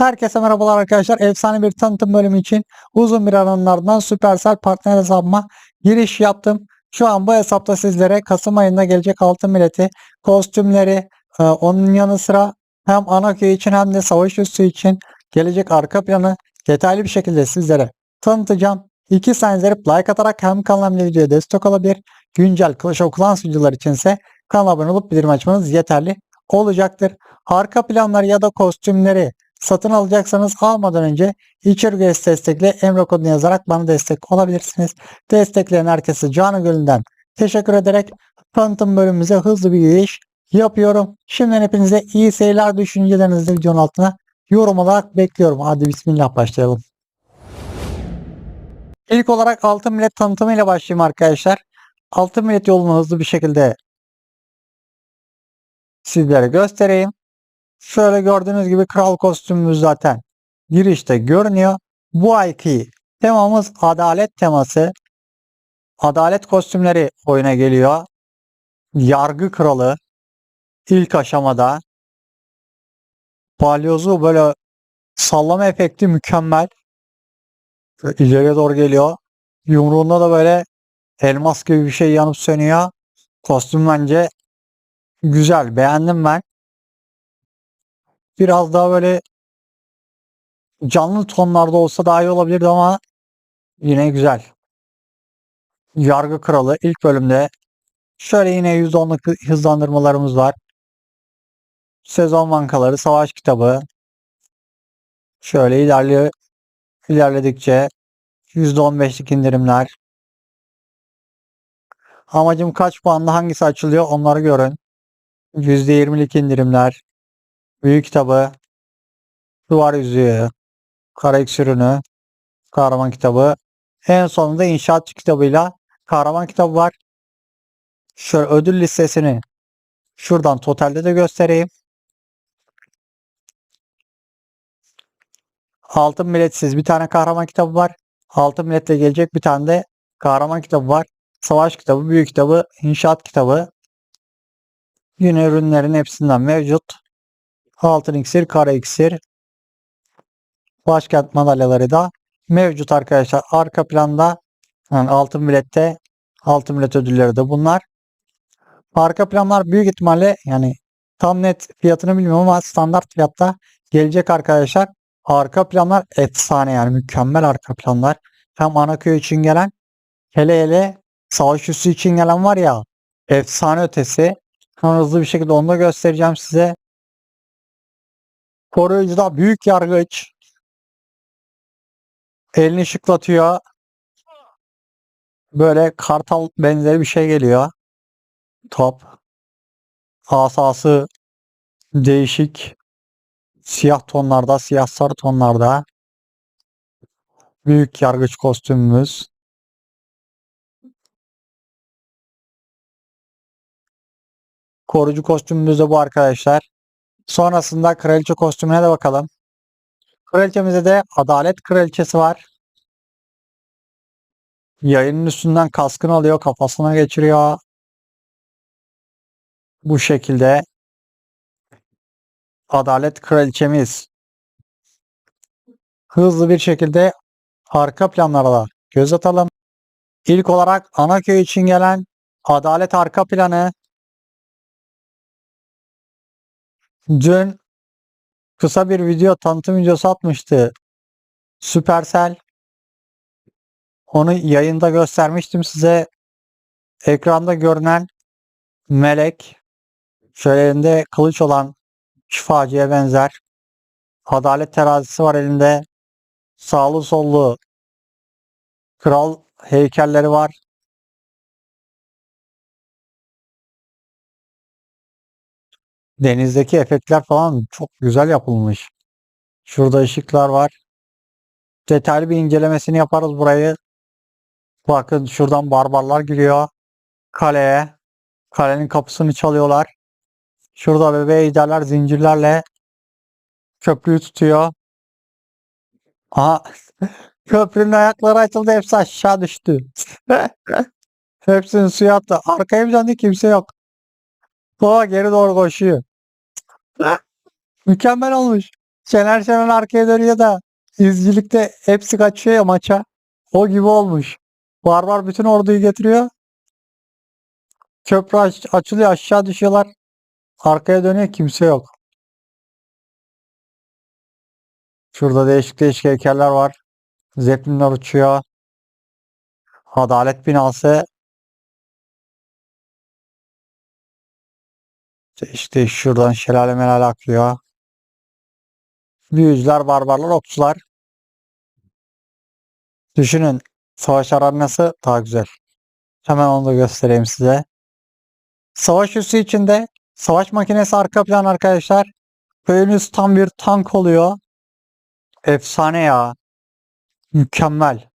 Herkese merhabalar arkadaşlar. Efsane bir tanıtım bölümü için uzun bir aranın ardından Supercell partner hesabıma giriş yaptım. Şu an bu hesapta sizlere Kasım ayında gelecek altın bileti, kostümleri, e, onun yanı sıra hem Anaköy için hem de savaş üssü için gelecek arka planı detaylı bir şekilde sizlere tanıtacağım. İki saniye like atarak hem kanalıma hem de videoya destek olabilir. Güncel Clash of Clans videoları içinse kanala abone olup bildirim açmanız yeterli olacaktır. Arka planları ya da kostümleri satın alacaksanız almadan önce içerik üyesi destekle Emre kodunu yazarak bana destek olabilirsiniz. Destekleyen herkese canı gönülden teşekkür ederek tanıtım bölümümüze hızlı bir giriş yapıyorum. Şimdiden hepinize iyi seyirler düşüncelerinizi videonun altına yorum olarak bekliyorum. Hadi bismillah başlayalım. İlk olarak altın millet tanıtımıyla başlayayım arkadaşlar. Altın millet yolunu hızlı bir şekilde sizlere göstereyim. Şöyle gördüğünüz gibi kral kostümümüz zaten girişte görünüyor. Bu ayki temamız adalet teması. Adalet kostümleri oyuna geliyor. Yargı kralı ilk aşamada. Balyozu böyle sallama efekti mükemmel. İleriye doğru geliyor. Yumruğunda da böyle elmas gibi bir şey yanıp sönüyor. Kostüm bence güzel. Beğendim ben biraz daha böyle canlı tonlarda olsa daha iyi olabilirdi ama yine güzel. Yargı Kralı ilk bölümde şöyle yine %10'luk hızlandırmalarımız var. Sezon bankaları, savaş kitabı. Şöyle ilerliyor, ilerledikçe %15'lik indirimler. Amacım kaç puanda hangisi açılıyor onları görün. %20'lik indirimler. Büyük kitabı, duvar yüzüğü, kara iksirünü, kahraman kitabı. En sonunda inşaatçı kitabıyla kahraman kitabı var. Şöyle ödül listesini şuradan totalde de göstereyim. Altın biletsiz bir tane kahraman kitabı var. Altın biletle gelecek bir tane de kahraman kitabı var. Savaş kitabı, büyük kitabı, inşaat kitabı. Yine ürünlerin hepsinden mevcut. Altın iksir, kara iksir. Başkent madalyaları da mevcut arkadaşlar. Arka planda yani altın bilette altın bilet ödülleri de bunlar. Arka planlar büyük ihtimalle yani tam net fiyatını bilmiyorum ama standart fiyatta gelecek arkadaşlar. Arka planlar efsane yani mükemmel arka planlar. Hem Anaköy için gelen hele hele savaş üssü için gelen var ya efsane ötesi. Hemen hızlı bir şekilde onu da göstereceğim size. Koruyucuda büyük yargıç. Elini şıklatıyor. Böyle kartal benzeri bir şey geliyor. Top. Asası değişik. Siyah tonlarda, siyah sarı tonlarda. Büyük yargıç kostümümüz. Korucu kostümümüz de bu arkadaşlar. Sonrasında kraliçe kostümüne de bakalım. Kraliçemizde de adalet kraliçesi var. Yayının üstünden kaskını alıyor, kafasına geçiriyor. Bu şekilde adalet kraliçemiz hızlı bir şekilde arka planlara da göz atalım. İlk olarak Anaköy için gelen adalet arka planı Dün kısa bir video tanıtım videosu atmıştı. Supercell. Onu yayında göstermiştim size. Ekranda görünen melek şöyle elinde kılıç olan şifacıya benzer. Adalet terazisi var elinde. Sağlı sollu kral heykelleri var. Denizdeki efektler falan çok güzel yapılmış. Şurada ışıklar var. Detaylı bir incelemesini yaparız burayı. Bakın şuradan barbarlar giriyor. Kaleye. Kalenin kapısını çalıyorlar. Şurada bebeği ejderler zincirlerle köprüyü tutuyor. Aha köprünün ayakları açıldı hepsi aşağı düştü. Hepsini suya attı. Arkaya bir döndü kimse yok. Doğa geri doğru koşuyor. Mükemmel olmuş. Şener Şener arkaya dönüyor da izcilikte hepsi kaçıyor ya maça. O gibi olmuş. Barbar bütün orduyu getiriyor. Köprü aç- açılıyor aşağı düşüyorlar. Arkaya dönüyor kimse yok. Şurada değişik değişik heykeller var. Zeppelinler uçuyor. Adalet binası. İşte şuradan şelale melale akıyor. Büyücüler, barbarlar, okçular. Düşünün savaş arenası daha güzel. Hemen onu da göstereyim size. Savaş üssü içinde savaş makinesi arka plan arkadaşlar. Köyünüz tam bir tank oluyor. Efsane ya. Mükemmel.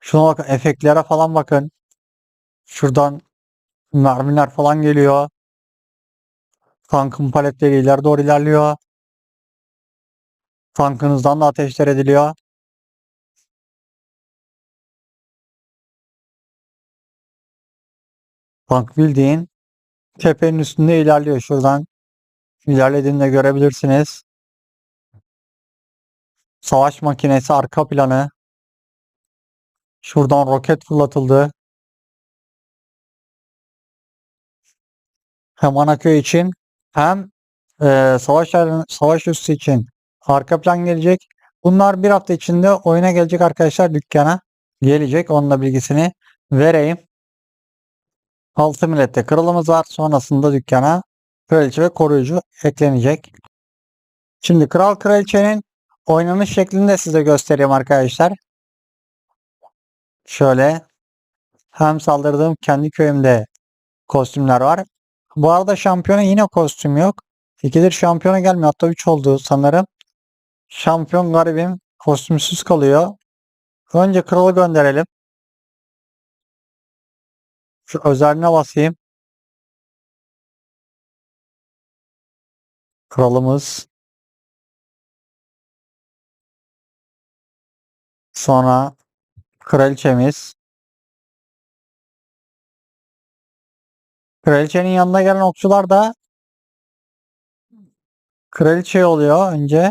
Şuna bakın efektlere falan bakın. Şuradan mermiler falan geliyor. Tankın paletleri ileri doğru ilerliyor. Tankınızdan da ateşler ediliyor. Tank bildiğin tepenin üstünde ilerliyor şuradan. İlerlediğinde görebilirsiniz. Savaş makinesi arka planı. Şuradan roket fırlatıldı. Hem Anaköy için hem eee, savaş savaş üssü için arka plan gelecek. Bunlar bir hafta içinde oyuna gelecek arkadaşlar dükkana gelecek. Onun da bilgisini vereyim. Altı millette kralımız var. Sonrasında dükkana kraliçe ve koruyucu eklenecek. Şimdi kral kraliçenin oynanış şeklini de size göstereyim arkadaşlar. Şöyle hem saldırdığım kendi köyümde kostümler var. Bu arada şampiyona yine kostüm yok. İkidir şampiyona gelmiyor. Hatta 3 oldu sanırım. Şampiyon garibim kostümsüz kalıyor. Önce kralı gönderelim. Şu özeline basayım. Kralımız. Sonra kraliçemiz. Kraliçenin yanına gelen okçular da kraliçe oluyor önce.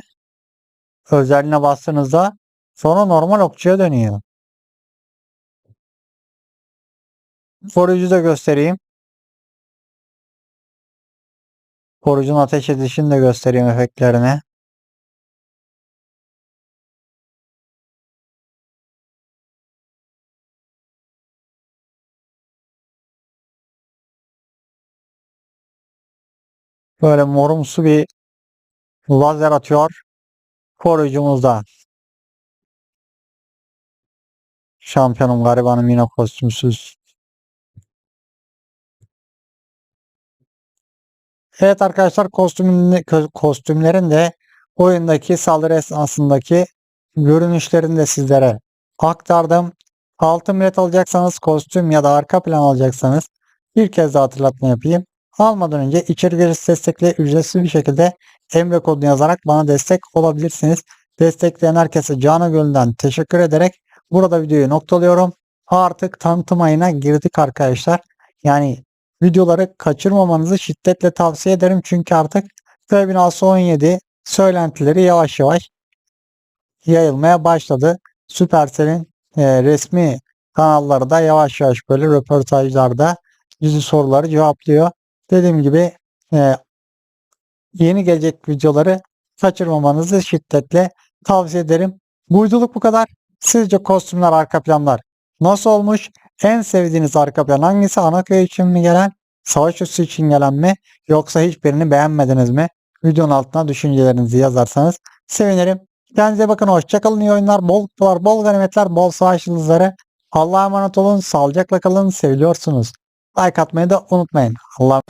Özeline bastığınızda sonra normal okçuya dönüyor. Koruyucu da göstereyim. Koruyucunun ateş edişini de göstereyim efektlerini. Böyle morumsu bir lazer atıyor. Koruyucumuzda. Şampiyonum garibanım yine kostümsüz. Evet arkadaşlar kostümün, kostümlerin de oyundaki saldırı esnasındaki görünüşlerini de sizlere aktardım. Altın bilet alacaksanız kostüm ya da arka plan alacaksanız bir kez daha hatırlatma yapayım. Almadan önce içerik ücretsiz destekle ücretsiz bir şekilde Emre kodunu yazarak bana destek olabilirsiniz. Destekleyen herkese canı gönülden teşekkür ederek burada videoyu noktalıyorum. Artık tanıtım ayına girdik arkadaşlar. Yani videoları kaçırmamanızı şiddetle tavsiye ederim. Çünkü artık binası 17 söylentileri yavaş yavaş yayılmaya başladı. Supercell'in e, resmi kanalları da yavaş yavaş böyle röportajlarda yüzü soruları cevaplıyor. Dediğim gibi e, yeni gelecek videoları kaçırmamanızı şiddetle tavsiye ederim. Bu videoluk bu kadar. Sizce kostümler, arka planlar nasıl olmuş? En sevdiğiniz arka plan hangisi? Anaköy için mi gelen? Savaş üssü için gelen mi? Yoksa hiçbirini beğenmediniz mi? Videonun altına düşüncelerinizi yazarsanız sevinirim. Kendinize bakın. Hoşçakalın. İyi oyunlar. Bol kutular, bol ganimetler, bol savaş yıldızları. Allah'a emanet olun. Sağlıcakla kalın. Seviliyorsunuz. Like atmayı da unutmayın. Allah